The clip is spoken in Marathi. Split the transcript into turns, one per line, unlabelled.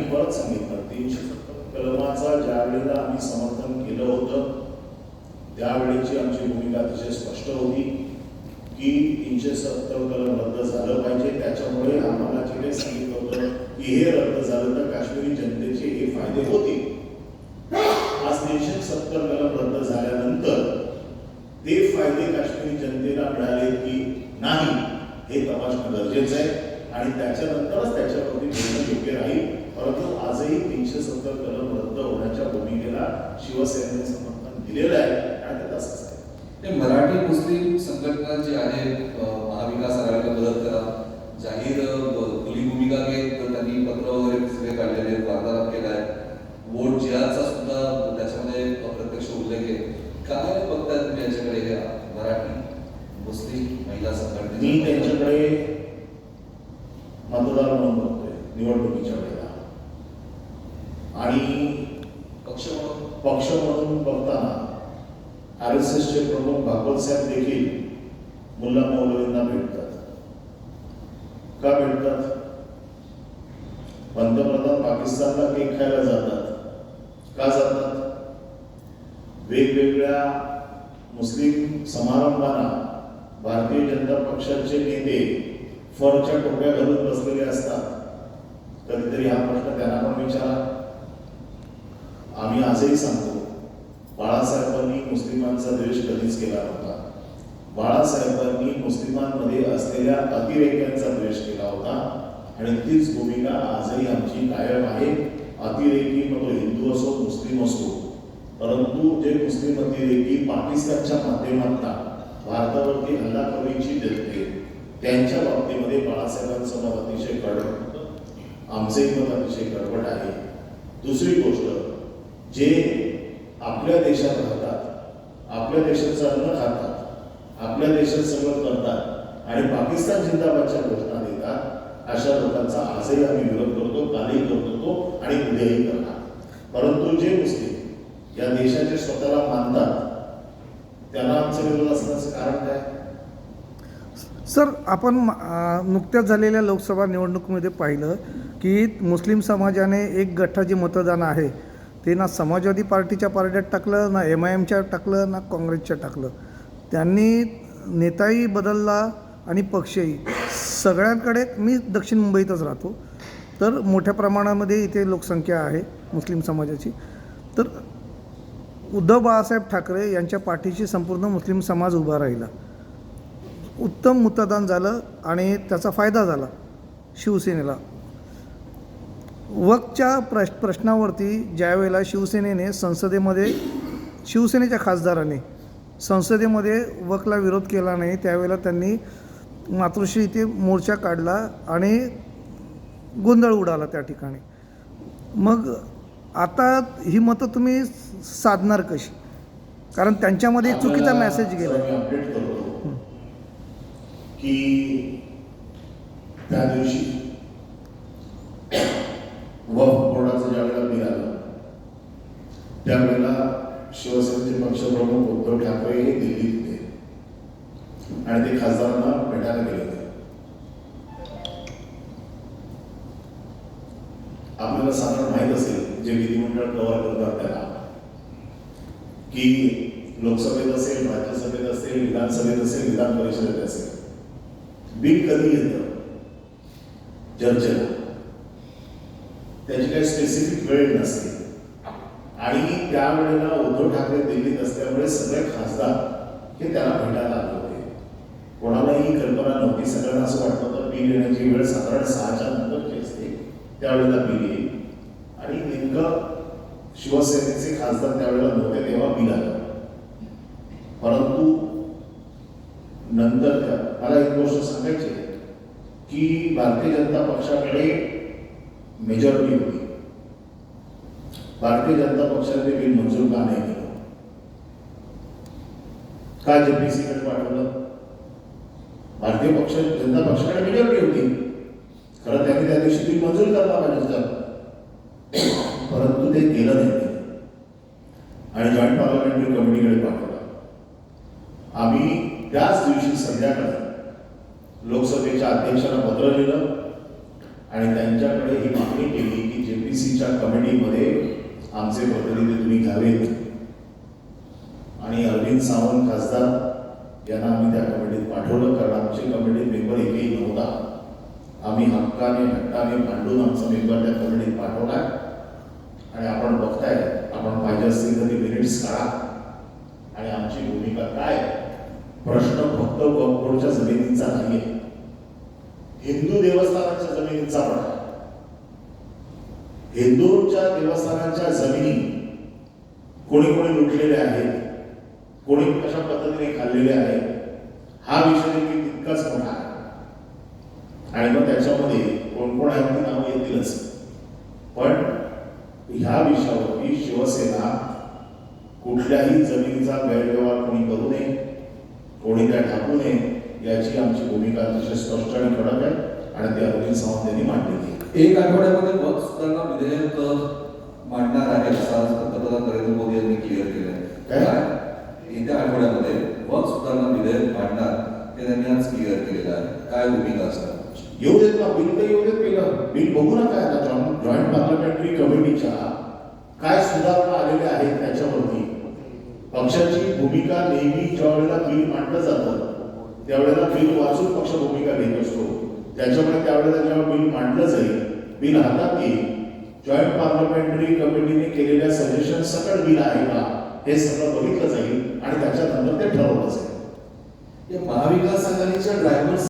आणि परत सांगितलं तीनशे सत्तर कलमाचा ज्या वेळेला आम्ही समर्थन केलं होतं त्यावेळेची आमची भूमिका अतिशय स्पष्ट होती की तीनशे सत्तर कलम रद्द झालं पाहिजे. त्याच्यामुळे आम्हाला जे काही सांगितलं होतं की हे रद्द झालं तर काश्मीरी जनतेचे हे फायदे होतील. आज तीनशे सत्तर कलम रद्द झाल्यानंतर ते फायदे काश्मीरी जनतेला मिळाले की नाही हे तपासणं गरजेचं आहे. आणि त्याच्यानंतरच त्याच्यावरती बोलणं योग्य राहील. परंतु आजही तीनशे सत्तर कलम रद्द होण्याच्या भूमिकेला शिवसेनेने समर्थन दिलेलं आहे. आणि ते तसंच आहे.
ते मराठी मुस्लिम संघटना जी आहे महाविकास आघाडीला मदत करा. जाहीर खुली भूमिका घेत त्यांनी पत्र वगैरे सगळे काढलेले वार्तालाप केलाय. वोट जिहादचा सुद्धा त्याच्यामध्ये प्रत्यक्ष उल्लेख आहे. काय बघताय तुम्ही याच्याकडे मराठी मुस्लिम महिला
मी
संघटने
त्यांच्याकडे मतदार म्हणून बघतोय निवडणुकीच्या वेळेला. आणि
पक्ष म्हणून?
पक्ष म्हणून बघताना आर एस एसचे प्रमुख भागवत साहेब देखील मुल्ला मौलवींना भेटतात. का भेटतात? पंतप्रधान पाकिस्तानला केक खायला जातात. का जातात? वेगवेगळ्या मुस्लिम समारंभांना भारतीय जनता पक्षाचे नेते फरच्या टोप्या घालून असतात कधीतरी हा प्रश्न त्यांना पण विचारा. आम्ही आजही सांगतो बाळासाहेबांनी मुस्लिमांचा द्वेष कधीच केला नव्हता. बाळासाहेबांनी मुस्लिमांमध्ये असलेल्या अतिरेक्यांचा द्वेष केला होता आणि तीच भूमिका आजही आमची कायम आहे. अतिरेकी मग हिंदू असो मुस्लिम असो परंतु जे मुस्लिम अतिरेकी पाकिस्तानच्या माध्यमातून भारतावरती हल्ला करण्याची देते त्यांच्या बाबतीमध्ये बाळासाहेबांसमोर अतिशय कडक आमचंही मत अतिशय कडवट आहे. दुसरी गोष्ट जे आपल्या देशात राहतात आपल्या देशाचं अन्न खातात आपल्या देशात सगळं करतात आणि पाकिस्तान जिंदाबादच्या घोषणा देतात अशा लोकांचा आजही आम्ही विरोध करतो कालही करतो तो आणि उद्याही करणार. परंतु जे मुस्लिम या देशाचे स्वतःला मानतात त्यांना आमचा विरोध असण्याचं कारण काय?
सर आपण नुकत्याच झालेल्या लोकसभा निवडणुकीमध्ये पाहिलं की मुस्लिम समाजाने एक गठ्ठा जे मतदान आहे ते ना समाजवादी पार्टीच्या पार्ट्यात टाकलं ना एम आय एमच्या टाकलं ना काँग्रेसच्या टाकलं. त्यांनी नेताही बदलला आणि पक्षही. सगळ्यांकडे मी दक्षिण मुंबईतच राहतो. तर मोठ्या प्रमाणामध्ये इथे लोकसंख्या आहे मुस्लिम समाजाची. तर उद्धव बाळासाहेब ठाकरे यांच्या पाठीशी संपूर्ण मुस्लिम समाज उभा राहिला. उत्तम मतदान झालं आणि त्याचा फायदा झाला शिवसेनेला. वकच्या प्रश प्रश्नावरती ज्यावेळेला शिवसेनेने संसदेमध्ये शिवसेनेच्या खासदाराने संसदेमध्ये वकला विरोध केला नाही त्यावेळेला त्यांनी मातृश्री इथे मोर्चा काढला आणि गोंधळ उडाला त्या ठिकाणी. मग आता ही मतं तुम्ही साधणार कशी? कारण त्यांच्यामध्ये एक चुकीचा मेसेज गेला
की त्या दिवशी वफ बोर्डाचं ज्या वेळेला बिल आलं त्यावेळेला शिवसेनेचे पक्षप्रमुख उद्धव ठाकरे हे दिल्लीत होते आणि ते खासदारांना भेटायला गेले होते. आपल्याला साधारण माहीत असेल जे विधिमंडळ कव्हर करतात त्याला की लोकसभेत असेल राज्यसभेत असेल विधानसभेत असेल विधान परिषदेत असेल. बिल कधी येतं? चर्चेला त्याची काही स्पेसिफिक वेळ नसते. आणि त्यावेळेला उद्धव ठाकरे दिल्लीत असल्यामुळे सगळे खासदार हे त्याला भेटायला आले होते. कोणालाही ही कल्पना नव्हती. सगळ्यांना असं वाटत होतं बिल येण्याची वेळ साधारण सहाच्या नंतरची असते. त्यावेळेला बिल येईल आणि नेमकं शिवसेनेचे खासदार त्यावेळेला नव्हते तेव्हा बिल आलं परंतु नंतर त्या मला एक गोष्ट सांगायची की भारतीय जनता पक्षाकडे मेजॉरिटी होती. भारतीय जनता पक्षाने ते बिल मंजूर का नाही केलं. का जेपीसीकडे पाठवलं? भारतीय पक्ष जनता पक्षाकडे मेजॉरिटी होती. खरं त्यांनी त्या दिवशी बिल मंजूर करायला पाहिजे होतं परंतु ते केलं नाही. आणि जॉईंट पार्लमेंटरी कमिटीकडे पाठवलं. आम्ही त्याच दिवशी संध्याकाळी लोकसभेच्या अध्यक्षांना पत्र लिहिलं. आणि त्यांच्याकडे ही मागणी केली की जे पी सीच्या कमिटीमध्ये आमचे प्रतिनिधी तुम्ही घ्यावेत. आणि अरविंद सावंत खासदार यांना आम्ही त्या कमिटीत पाठवलं कारण आमची कमिटीत मेंबर एकही नव्हता. आम्ही हक्काने हट्टाने भांडून आमचा मेंबर त्या कमिटीत पाठवला. आणि आपण बघताय आपण पाहिजे असतील तर ते मिनिट्स काढा. आणि आमची भूमिका काय? प्रश्न फक्त वक्फोडच्या नाही आहे हिंदू देवस्थानाच्या जमिनीचा पण आहे हिंदूंच्या देवस्थानांच्या जमिनी कोणी कोणी लुटलेल्या आहेत कोणी कशा पद्धतीने खाल्लेले आहेत हा विषय देखील तितकाच मोठा आहे. आणि मग त्याच्यामध्ये कोण कोण आहेत ती नावं येतीलच. पण ह्या विषयावरती शिवसेना कुठल्याही जमिनीचा गैरव्यवहार कोणी करू नये कोणी त्या ठाकू नये याची आमची भूमिका अतिशय स्पष्ट आणि कडक आहे आणि ती अरविंद सावंत यांनी मांडलेली आहे
एक आठवड्यामध्ये वक्फ सुधारणा विधेयक मांडणार आहे असं पंतप्रधान नरेंद्र मोदी यांनी क्लिअर केलंय.
काय?
काय? येत्या आठवड्यामध्ये वक्फ सुधारणा विधेयक मांडणार हे त्यांनी आज क्लिअर केलेलं आहे. काय भूमिका असणार?
येऊ देत ना बिल तर येऊ देत पहिलं. बिल बघू ना काय आता जॉईंट पार्लमेंटरी कमिटीच्या काय सुधारणा आलेल्या आहेत त्याच्यावरती. पक्षाची भूमिका नेहमी ज्या वेळेला बिल मांडलं जातं त्यावेळेला बिल वाचून पक्ष भूमिका घेत असतो. त्याच्यामुळे त्यावेळेला जेव्हा बिल मांडलं जाईल बिल हातात येईल. जॉईंट पार्लमेंटरी कमिटीने केलेल्या सजेशन सकट बिल आहे का हे सगळं बघितलं जाईल आणि त्याच्यानंतर ते ठरवलं जाईल.
महाविकास आघाडीच्या ड्रायव्हर्स